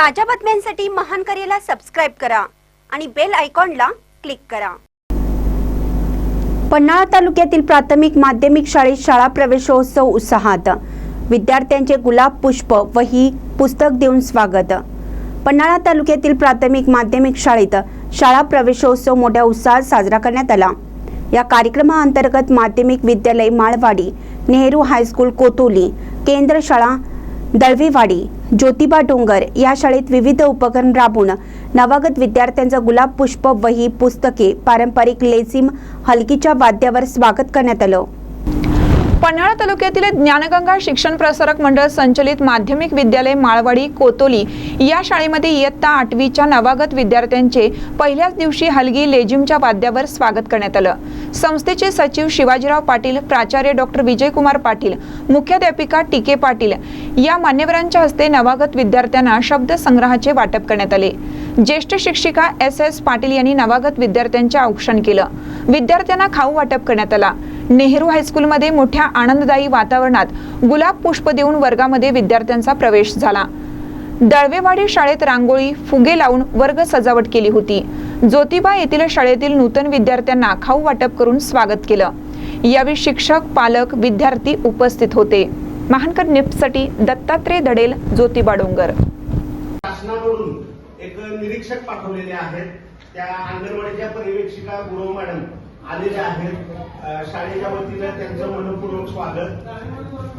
ताज्या बातम्यांसाठी महान करेला सबस्क्राईब करा आणि बेल आयकॉनला क्लिक करा. पन्हाळा तालुक्यातील प्राथमिक माध्यमिक शाळेत शाळा प्रवेशोत्सव उत्साहात. विद्यार्थ्यांचे गुलाब पुष्प व ही पुस्तक देऊन स्वागत. पन्हाळा तालुक्यातील प्राथमिक माध्यमिक शाळेत शाळा प्रवेशोत्सव मोठ्या उत्साहात साजरा करण्यात आला. या कार्यक्रमाअंतर्गत माध्यमिक विद्यालय माळवाडी नेहरू हायस्कूल कोतोली केंद्र शाळा दळवीवाडी ज्योतिबा डोंगर या शाळेत विविध उपक्रम राबवून नवागत विद्यार्थ्यांचं गुलाब पुष्प वही पुस्तके पारंपरिक लेझिम हलकीच्या वाद्यावर स्वागत करण्यात आलं. पन्हाळा तालुक्यातील ज्ञानगंगा शिक्षण प्रसारक मंडळ संचलित माध्यमिक विद्यालय माळवाडी कोतोली या शाळेमध्ये इयत्ता आठवीच्या नवागत विद्यार्थ्यांचे पहिल्याच दिवशी हलगी लेझिमच्या वाद्यावर स्वागत करण्यात आलं. संस्थेचे सचिव शिवाजीराव पाटील प्राचार्य डॉक्टर विजयकुमार पाटील मुख्याध्यापिका टीके पाटील या मान्यवरांच्या हस्ते नवागत विद्यार्थ्यांना शब्दसंग्रहाचे वाटप करण्यात आले. ज्येष्ठ शिक्षिका एस एस पाटील यांनी नवागत विद्यार्थ्यांचे औक्षण केलं. विद्यार्थ्यांना खाऊ वाटप करण्यात आला. नेहरू हायस्कूलमध्ये मोठ्या आनंददायी वातावरणात गुलाब पुष्प देऊन वर्गामध्ये विद्यार्थ्यांचा प्रवेश झाला. दळवेवाडी शाळेत रांगोळी फुगे लावून वर्ग सजावट केली होती. ज्योतिबा येथील शाळेतील नूतन विद्यार्थ्यांना खाऊ वाटप करून स्वागत केलं. यावेळी शिक्षक पालक विद्यार्थी उपस्थित होते. महानकर निफ्टसाठी दत्तात्रय दडेल ज्योतिबा डोंगर. शासनाकडून एक निरीक्षक पाठवलेले आहेत. त्या अंगणवाडीच्या पर्यवेक्षिका गुरव मॅडम. आलेले आहेत. शाळेच्या वतीनं त्यांचं मनपूर्वक स्वागत.